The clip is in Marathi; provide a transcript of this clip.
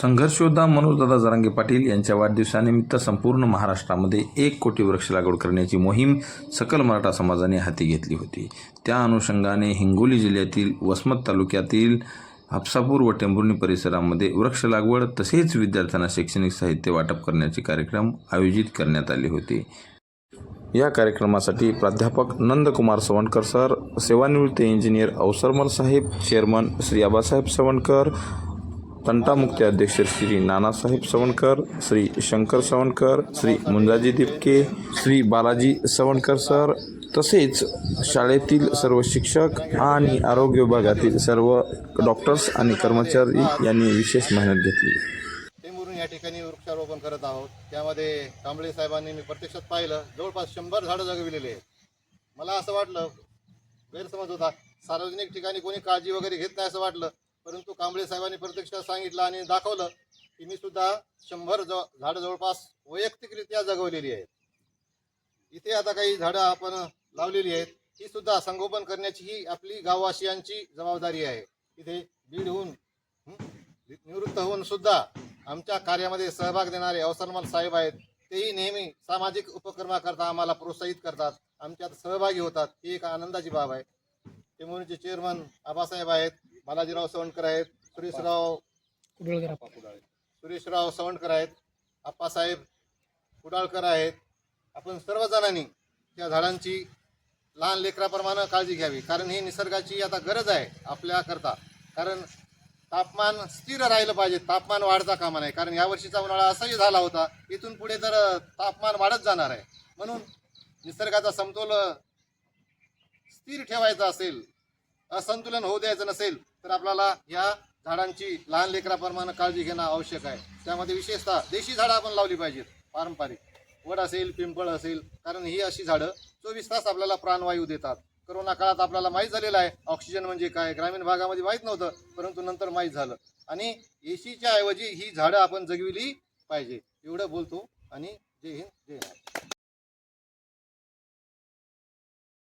संघर्षयोद्धा मनोजदादा जरांगे पाटील यांच्या वाढदिवसानिमित्त संपूर्ण महाराष्ट्रामध्ये एक कोटी वृक्ष लागवड करण्याची मोहीम सकल मराठा समाजाने हाती घेतली होती. त्या अनुषंगाने हिंगोली जिल्ह्यातील वसमत तालुक्यातील हापसापूर व टेंभुर्णी परिसरामध्ये वृक्ष लागवड तसेच विद्यार्थ्यांना शैक्षणिक साहित्य वाटप करण्याचे कार्यक्रम आयोजित करण्यात आले होते. या कार्यक्रमासाठी प्राध्यापक नंदकुमार सवणकर सर सेवानिवृत्त इंजिनियर अवसरमल साहेब चेअरमन श्री आबासाहेब सवणकर तंटामुक्ती अध्यक्ष श्री नानासाहेब सवणकर श्री शंकर सवणकर श्री मुंजाजी दिपके श्री बालाजी सवणकर सर तसेच शाळेतील सर्व शिक्षक आणि आरोग्य विभागातील सर्व डॉक्टर्स आणि कर्मचारी यांनी विशेष मेहनत घेतली. टेंभुरून या ठिकाणी वृक्षारोपण करत आहोत. त्यामध्ये कांबळे साहेबांनी मी प्रत्यक्षात पाहिलं जवळपास शंभर झाडं जगविलेले आहेत. मला असं वाटलं गैरसमज होता. सार्वजनिक ठिकाणी कोणी काळजी वगैरे घेत नाही असं वाटलं. परंतु कांबळे साहेबांनी प्रत्यक्षात सांगितलं आणि दाखवलं की मी सुद्धा शंभर ज झाडं जवळपास वैयक्तिकरित्या जगवलेली आहेत. इथे आता काही झाडं आपण लावलेली आहेत ही सुद्धा संगोपन करण्याची ही आपली गाववासियांची जबाबदारी आहे. इथे बीड होऊन निवृत्त होऊन सुद्धा आमच्या कार्यामध्ये सहभाग देणारे अवसरमल साहेब आहेत तेही नेहमी सामाजिक उपक्रमाकरता आम्हाला प्रोत्साहित करतात आमच्यात सहभागी होतात ही एक आनंदाची बाब आहे. टेंभुर्णीचे चेअरमन आबासाहेब आहेत बालाजीराव सवणकर आहेत सुरेशराव सुरेशराव सवणकर आहेत आप्पासाहेब कुडाळकर आहेत. आपण सर्वजणांनी त्या झाडांची लहान लेकराप्रमाणे काळजी घ्यावी कारण ही निसर्गाची आता गरज आहे आपल्याकरता. कारण तापमान स्थिर राहिलं पाहिजे तापमान वाढता कामा नाही कारण यावर्षीचा उन्हाळा असाही झाला होता इथून पुढे तर तापमान वाढत जाणार आहे. म्हणून निसर्गाचा समतोल स्थिर ठेवायचा असेल असंतुलन होऊ द्यायचं नसेल आपल्याला या झाडांची लहान लेकराप्रमाणे काळजी घेणं आवश्यक आहे. त्यामध्ये विशेषतः देशी झाडं आपण लावली पाहिजेत पारंपरिक. वड असेल पिंपळ असेल कारण ही अशी झाडं चोवीस तास आपल्याला प्राणवायू देतात. करोना काळात आपल्याला माहीत झालेलं आहे ऑक्सिजन म्हणजे काय? ग्रामीण भागामध्ये माहीत नव्हतं परंतु नंतर माहीत झालं. आणि एसीच्या ऐवजी ही झाडं आपण जगविली पाहिजे एवढं बोलतो आणि